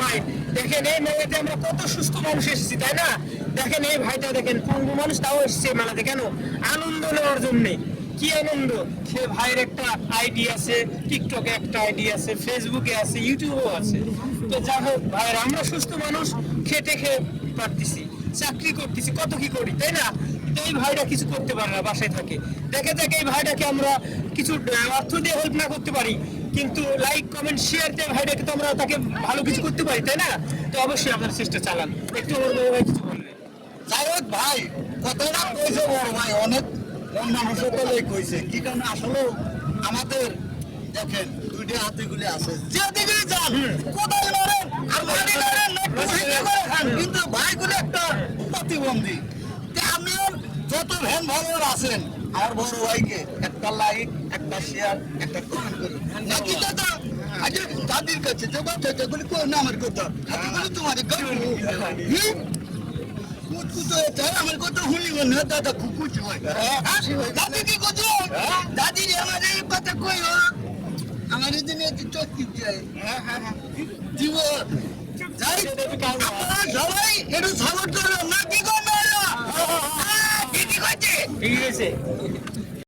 ভাই। আমরা সুস্থ মানুষ আমরা সুস্থ মানুষ, খেটে খেয়ে পারতেছি, চাকরি করতেছি, কত কি করি, তাই না? এই ভাইটা কিছু করতে পারে না, বাসায় থাকে। দেখে দেখে এই ভাইটাকে আমরা কিছু অর্থ দিয়ে হেল্প না করতে পারি। কিন্তু লাইক কমেন্ট শেয়ার দিয়ে ভাইটাকে তো আমরা তাকে ভালো কিছু করতে পারি তাই না? তো অবশ্যই আপনার চেষ্টা চালান। একটু আমার বড় ভাই কিছু বলবে। যাই হোক ভাই কথাটা কইছে বড় ভাই অনেক মন মানুষের তলেই কইছে। কি কারণে? আসলে আমাদের দেখেন দুইটা হাতে গুলি আছে। যেদিকে যান কোথায় মারেন আর মারি মারেন কিন্তু ভাইগুলো একটা প্রতিবন্ধী। তে যত ভ্যান ভালোর আছেন। আমার বড় ভাইকে একটা লাইক একটা শেয়ার একটা কমেন্ট করুন। নাকি দাদা? আগে দাদির কাছে যে যেগুলি না আমার কথা? তোমার আমার কথা না দাদা কুকুচু হয়। দাদি কি কুচু দাদি আমার এই কথা কই আমার এই দিনে একটু চটকি যায় যাই। সবাই একটু সাপোর্ট করো না কি ঠিক আছে